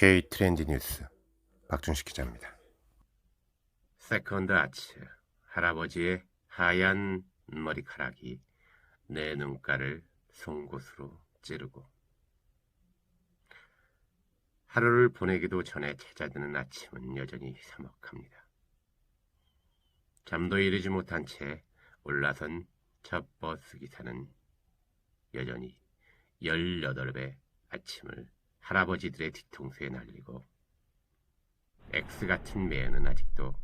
K 트렌디 뉴스 박준식 기자입니다. 세컨드 아츠 할아버지의 하얀 머리카락이 내 눈가를 송곳으로 찌르고 하루를 보내기도 전에 찾아드는 아침은 여전히 서먹합니다. 잠도 이르지 못한 채 올라선 첫 버스 기사는 여전히 18배 아침을 할아버지들의 뒤통수에 날리고 X 같은 매연은 아직도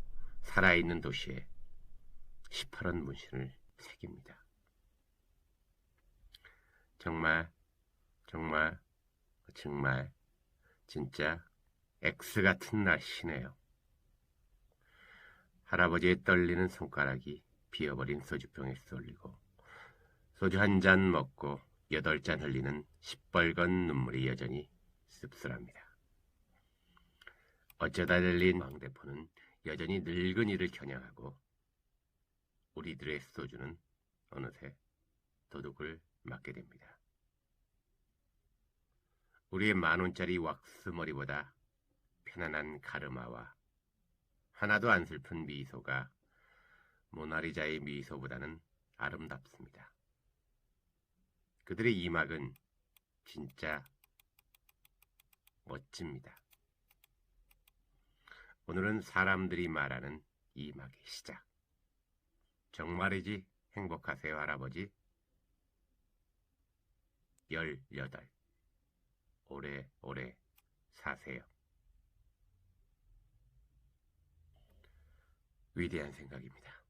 살아있는 도시에 시퍼런 문신을 새깁니다. 정말, 정말, 정말, 진짜 X 같은 날씨네요. 할아버지의 떨리는 손가락이 비어버린 소주병에 쏠리고 소주 한 잔 먹고 여덟 잔 흘리는 시뻘건 눈물이 여전히 씁쓸합니다. 어쩌다 들린 왕대포는 여전히 늙은이를 겨냥하고 우리들의 소주는 어느새 도둑을 맞게 됩니다. 우리의 만원짜리 왁스 머리보다 편안한 가르마와 하나도 안 슬픈 미소가 모나리자의 미소보다는 아름답습니다. 그들의 이막은 진짜 멋집니다. 오늘은 사람들이 말하는 이 막의 시작. 정말이지 행복하세요, 할아버지. 18. 오래오래 사세요. 위대한 생각입니다.